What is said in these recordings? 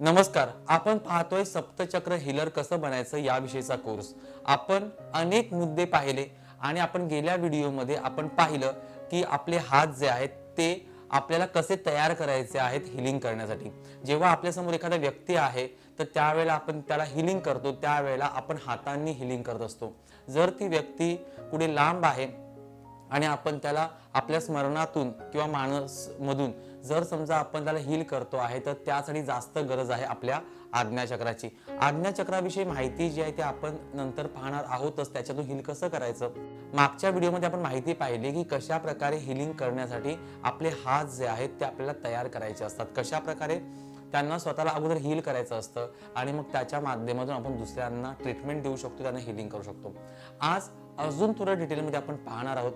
नमस्कार आपण पाहतोय सप्तचक्र हिलर कसं बनायचं याविषयीचा कोर्स आपण अनेक मुद्दे पाहिले आणि आपण गेल्या व्हिडिओमध्ये आपण पाहिलं की आपले हात जे आहेत ते आपल्याला कसे तयार करायचे आहेत हिलिंग करण्यासाठी. जेव्हा आपल्यासमोर एखादा व्यक्ती आहे तर त्यावेळेला आपण त्याला हिलिंग करतो त्यावेळेला आपण हातांनी हिलिंग करत असतो. जर ती व्यक्ती कुठे लांब आहे आणि आपण त्याला आपल्या स्मरणातून किंवा माणसमधून जर समजा आपण त्याला हील करतो आहे तर त्यासाठी जास्त गरज आहे आपल्या आज्ञाचक्राची. आज्ञाचक्राविषयी माहिती जी आहे ती आपण नंतर पाहणार आहोतच त्याच्यातून हील कसं करायचं? मागच्या व्हिडिओमध्ये आपण माहिती पाहिली की कशा प्रकारे हिलिंग करण्यासाठी आपले हात जे आहेत ते आपल्याला तयार करायचे असतात. कशा प्रकारे त्यांना स्वतःला अगोदर हील करायचं असतं आणि मग त्याच्या माध्यमातून आपण दुसऱ्यांना ट्रीटमेंट देऊ शकतो त्यांना हिलिंग करू शकतो. आज अजून थोडं डिटेलमध्ये आपण पाहणार आहोत.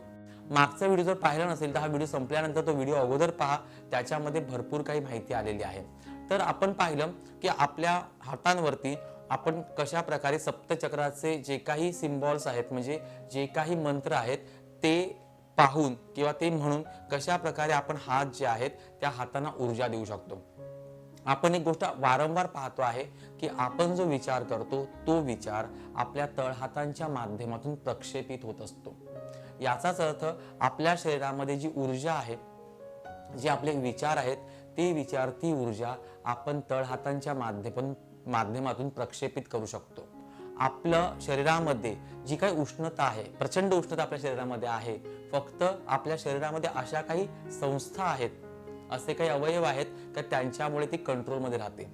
मागचा व्हिडिओ जर पाहिला नसेल तर हा व्हिडिओ संपल्यानंतर तो व्हिडिओ अगोदर पहा. त्याच्यामध्ये भरपूर काही माहिती आलेली आहे. तर आपण पाहिलं की आपल्या हातांवरती आपण कशा प्रकारे सप्तचक्राचे जे काही सिम्बॉल्स आहेत म्हणजे जे काही मंत्र आहेत ते पाहून किंवा ते म्हणून कशा प्रकारे आपण हात जे आहेत त्या हातांना ऊर्जा देऊ शकतो. आपण एक गोष्ट वारंवार पाहतो आहे की आपण जो विचार करतो तो विचार आपल्या तळहातांच्या माध्यमातून प्रक्षेपित होत असतो. याचाच अर्थ आपल्या शरीरामध्ये जी ऊर्जा आहे जे आपले विचार आहेत ते विचार ती ऊर्जा आपण तळहातांच्या माध्यमातून माध्यमातून प्रक्षेपित करू शकतो. आपलं शरीरामध्ये जी काही उष्णता आहे प्रचंड उष्णता आपल्या शरीरामध्ये आहे फक्त आपल्या शरीरामध्ये अशा काही संस्था आहेत असे काही अवयव आहेत तर त्यांच्यामुळे ती कंट्रोलमध्ये राहते.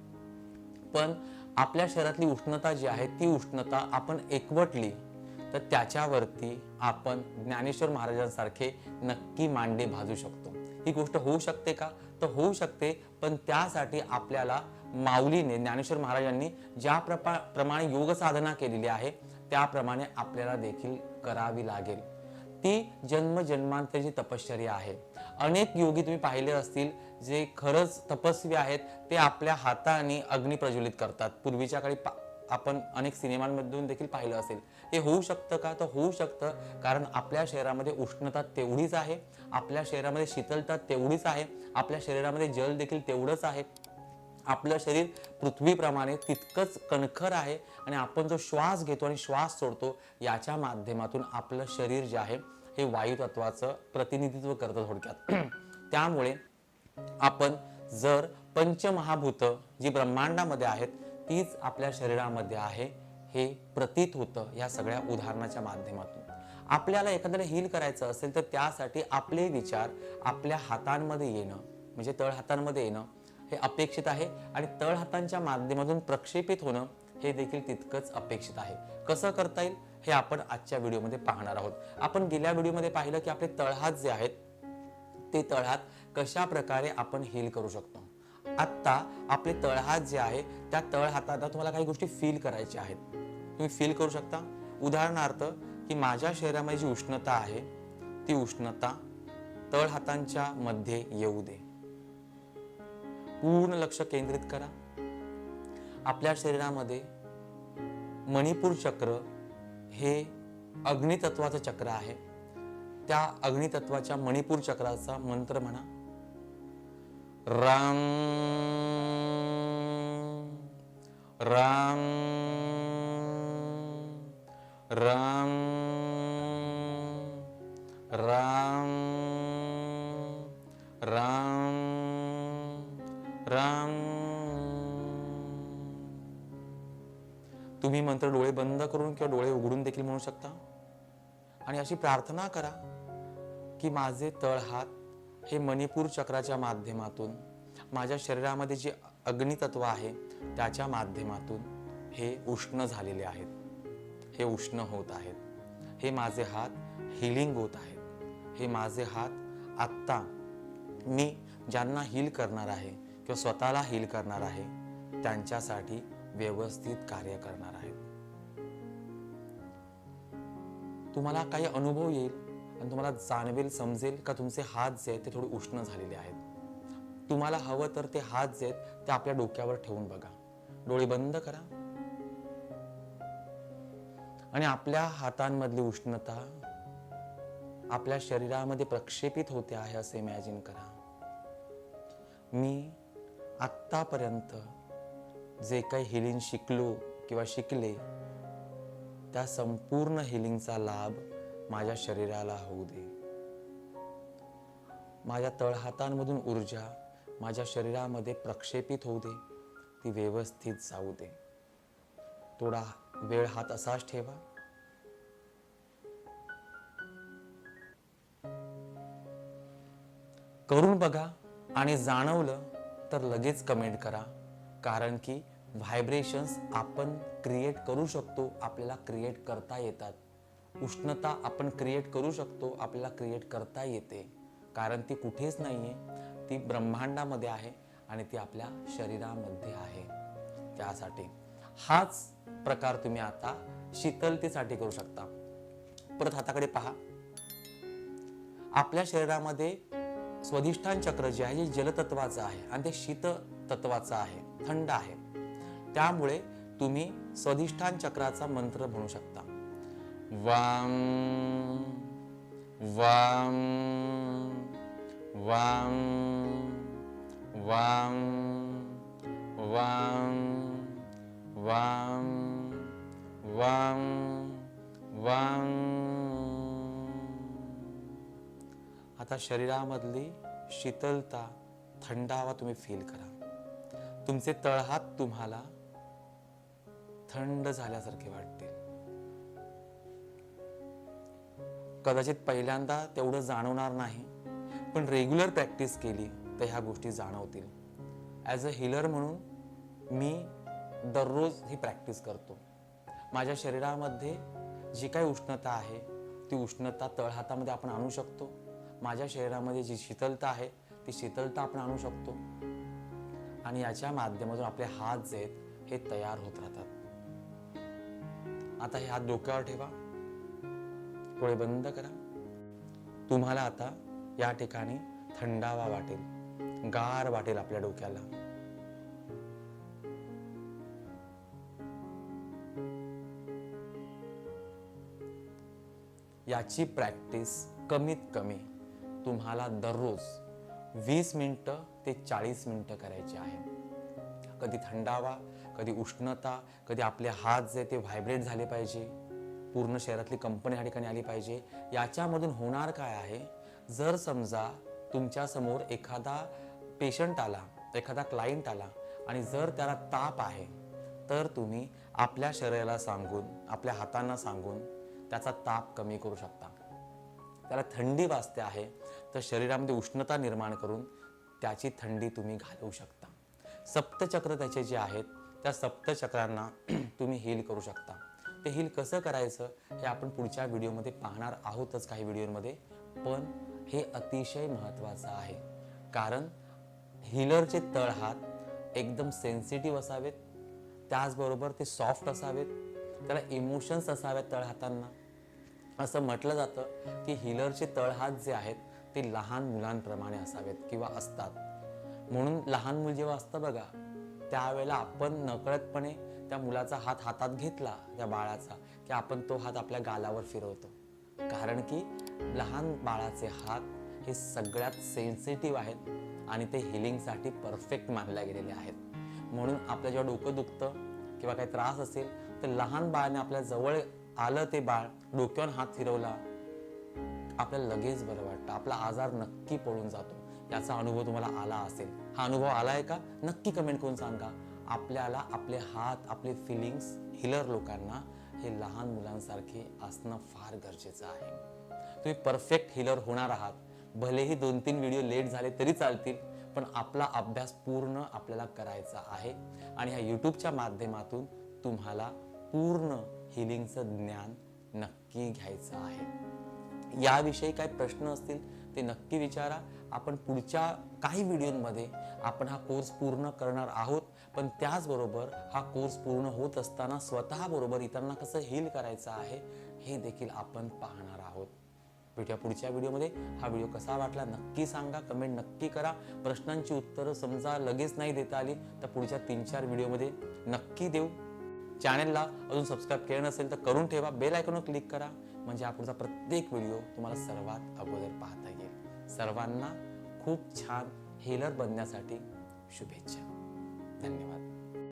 पण आपल्या शरीरातली उष्णता जी आहे ती उष्णता आपण एकवटली तर त्याच्यावरती आपण ज्ञानेश्वर महाराजांसारखे नक्की मांडे भाजू शकतो. ही गोष्ट होऊ शकते का? तर होऊ शकते पण त्यासाठी आपल्याला माऊलीने ज्ञानेश्वर महाराजांनी ज्या प्रपा प्रमाणे योग साधना केलेली आहे त्याप्रमाणे आपल्याला देखील करावी लागेल. ती जन्म जन्मांतरची तपश्चर्या आहे. अनेक योगी तुम्ही पाहिले असतील जे खरंच तपस्वी आहेत ते आपल्या हाताने अग्नी प्रज्वलित करतात. पूर्वीच्या काळी पा- आपण अनेक सिनेमांमधून देखील पाहिलं असेल. हे होऊ शकतं का? तर होऊ शकतं. कारण आपल्या शरीरामध्ये उष्णता तेवढीच आहे. आपल्या शरीरामध्ये शीतलता तेवढीच आहे. आपल्या शरीरामध्ये जल देखील तेवढंच आहे. आपलं शरीर पृथ्वीप्रमाणे तितकंच कणखर आहे आणि आपण जो श्वास घेतो आणि श्वास सोडतो याच्या माध्यमातून आपलं शरीर जे आहे हे वायुतत्वाचं प्रतिनिधित्व करतं थोडक्यात. त्यामुळे आपण जर पंचमहाभूत जी ब्रह्मांडामध्ये आहेत तीच आपल्या शरीरामध्ये आहे हे प्रतीत होतं या सगळ्या उदाहरणाच्या माध्यमातून. आपल्याला एखाद्याला हील करायचं असेल तर त्यासाठी आपले विचार आपल्या हातांमध्ये येणं म्हणजे तळ हातांमध्ये येणं हे अपेक्षित आहे आणि तळ हातांच्या माध्यमातून प्रक्षेपित होणं हे देखील तितकंच अपेक्षित आहे. कसं करता येईल हे आपण आजच्या व्हिडिओमध्ये पाहणार आहोत. आपण गेल्या व्हिडिओमध्ये पाहिलं की आपले तळहात जे आहेत ते तळहात कशा प्रकारे आपण हील करू शकतो. आत्ता आपले तळहात जे आहे त्या तळहाताला तुम्हाला काही गोष्टी फील करायच्या आहेत. तुम्ही फील करू शकता. उदाहरणार्थ की माझ्या शरीरामध्ये जी उष्णता आहे ती उष्णता तळहातांच्या मध्ये येऊ दे. पूर्ण लक्ष केंद्रित करा. आपल्या शरीरामध्ये मणिपूर चक्र हे अग्नितत्वाचं चक्र आहे. त्या अग्नितत्वाच्या मणिपूर चक्राचा मंत्र म्हणा. राम राम राम राम राम राम. तुम्ही मंत्र डोळे बंद करून किंवा डोळे उघडून देखील म्हणू शकता. आणि अशी प्रार्थना करा की माझे तळहात हे मणिपूर चक्राच्या माध्यमातून माझ्या शरीरामध्ये जे अग्नितत्व आहे त्याच्या माध्यमातून हे उष्ण झालेले आहेत. हे उष्ण होत आहेत. हे माझे हात हिलिंग होत आहेत. हे माझे हात आत्ता मी ज्यांना हील करणार आहे किंवा स्वतःला हील करणार आहे त्यांच्यासाठी व्यवस्थित कार्य करणार आहेत. तुम्हाला काही अनुभव येईल? आणि तुम्हाला जाणवेल समजेल का तुमचे हात जे आहेत ते थोडे उष्ण झालेले आहेत. तुम्हाला हवं तर ते हात जे आहेत ते आपल्या डोक्यावर ठेवून बघा. डोळे बंद करा. आणि आपल्या हातांमधली उष्णता आपल्या शरीरामध्ये प्रक्षेपित होते आहे असं इमॅजिन करा. मी आत्तापर्यंत जे काही हिलिंग शिकलो किंवा शिकले त्या संपूर्ण हिलिंगचा लाभ माझ्या शरीराला होऊ दे. माझ्या तळहातांमधून ऊर्जा माझ्या शरीरामध्ये प्रक्षेपित होऊ दे. ती व्यवस्थित जाऊ दे. थोडा वेळ हात असाच ठेवा. करून बघा आणि जाणवलं तर लगेच कमेंट करा. कारण की व्हायब्रेशन्स आपण क्रिएट करू शकतो आपल्याला क्रिएट करता येतात. उष्णता आपण क्रिएट करू शकतो आपल्याला क्रिएट करता येते. कारण ती कुठेच नाही आहे ती ब्रह्मांडामध्ये आहे आणि ती आपल्या शरीरामध्ये आहे. त्यासाठी हाच प्रकार तुम्ही आता शीतलतेसाठी करू शकता. परत हाताकडे पहा. आपल्या शरीरामध्ये स्वधिष्ठान चक्र जे आहे जे जलतत्वाचं आहे आणि ते शीत तत्वाचं आहे थंड आहे. त्यामुळे तुम्ही स्वधिष्ठान चक्राचा मंत्र म्हणू शकता. वाम वाम वाम वाम वाम वाम वाम वाम. आता शरीरामधली शीतलता थंडावा तुम्ही फील करा. तुमचे तळहात तुम्हाला थंड झाल्यासारखे वाटते. कदाचित पहिल्यांदा तेवढं जाणवणार नाही पण रेग्युलर प्रॅक्टिस केली तर ह्या गोष्टी जाणवतील. ॲज अ हिलर म्हणून मी दररोज ही प्रॅक्टिस करतो. माझ्या शरीरामध्ये जी काही उष्णता आहे ती उष्णता तळहातामध्ये आपण आणू शकतो. माझ्या शरीरामध्ये जी शीतलता आहे ती शीतलता आपण आणू शकतो. आणि याच्या माध्यमातून आपले हात जे आहेत हे तयार होत राहतात. आता हे हात डोक्यावर ठेवा. डोळे बंद करा. तुम्हाला आता या ठिकाणी थंडावा वाटेल. गार वाटेल आपल्या डोक्याला. याची प्रॅक्टिस कमीत कमी तुम्हाला दररोज वीस मिनटं ते चाळीस मिनटं करायची आहे. कधी थंडावा कधी उष्णता कधी आपले हात जे ते व्हायब्रेट झाले पाहिजे. पूर्ण शरीरातली कंपनी ह्या ठिकाणी आली पाहिजे. याच्यामधून होणार काय आहे? जर समजा तुमच्यासमोर एखादा पेशंट आला एखादा क्लायंट आला आणि जर त्याला ताप आहे तर तुम्ही आपल्या शरीराला सांगून आपल्या हातांना सांगून त्याचा ताप कमी करू शकता. त्याला थंडी वाजते आहे तर शरीरामध्ये उष्णता निर्माण करून त्याची थंडी तुम्ही घालवू शकता. सप्तचक्र त्याचे जे आहेत त्या सप्तचक्रांना तुम्ही हील करू शकता. ते हिल कसं करायचं हे आपण पुढच्या व्हिडिओमध्ये पाहणार आहोतच काही व्हिडिओमध्ये. पण हे अतिशय महत्त्वाचं आहे. कारण हिलरचे तळहात एकदम सेन्सिटिव्ह असावेत. त्याचबरोबर ते सॉफ्ट असावेत. त्याला इमोशन्स असावेत तळहातांना असं म्हटलं जातं की हिलरचे तळहात जे आहेत ते लहान मुलांप्रमाणे असावेत किंवा असतात. म्हणून लहान मुल जेव्हा असतं बघा त्यावेळेला आपण नकळतपणे त्या मुलाचा हात हातात घेतला त्या बाळाचा की आपण तो हात आपल्या गालावर फिरवतो. कारण की लहान बाळाचे हात हे सगळ्यात सेन्सिटिव्ह आहेत आणि ते हिलिंगसाठी परफेक्ट मानल्या गेलेले आहेत. म्हणून आपलं जेव्हा डोकं दुखतं किंवा काही त्रास असेल तर लहान बाळाने आपल्या जवळ आलं ते बाळ डोक्यावर हात फिरवला आपल्याला लगेच बरं वाटतं. आपला आजार नक्की पळून जातो. याचा अनुभव तुम्हाला आला असेल. हा अनुभव आला आहे का? नक्की कमेंट करून सांगा. आपल्याला आपले हात आपले फिलिंग्स हिलर लोकांना हे लहान मुलांसारखे असणं फार गरजेचं आहे. तुम्ही परफेक्ट हिलर होणार आहात. भलेही दोन तीन व्हिडिओ लेट झाले तरी चालतील पण आपला अभ्यास पूर्ण आपल्याला करायचा आहे आणि ह्या यूट्यूबच्या माध्यमातून तुम्हाला पूर्ण हिलिंगचं ज्ञान नक्की घ्यायचं आहे. याविषयी काही प्रश्न असतील ते नक्की विचारा. आपण पुढच्या काही व्हिडिओमध्ये आपण हा कोर्स पूर्ण करणार आहोत. पण त्याचबरोबर हा कोर्स पूर्ण होत असताना स्वतःबरोबर इतरांना कसं हील करायचं आहे हे देखील आपण पाहणार आहोत. भेटूया पुढच्या व्हिडिओमध्ये. हा व्हिडिओ कसा वाटला नक्की सांगा कमेंट नक्की करा. प्रश्नांची उत्तरं समजा लगेच नाही देता आली तर पुढच्या तीन चार व्हिडिओमध्ये नक्की देऊ. चॅनेलला अजून सबस्क्राईब केलं नसेल तर करून ठेवा. बेल आयकॉनवर क्लिक करा. म्हणजे हा पुढचा प्रत्येक व्हिडिओ तुम्हाला सर्वात अगोदर पाहता येईल. सर्वांना खूप छान हेलर बनण्यासाठी शुभेच्छा. धन्यवाद.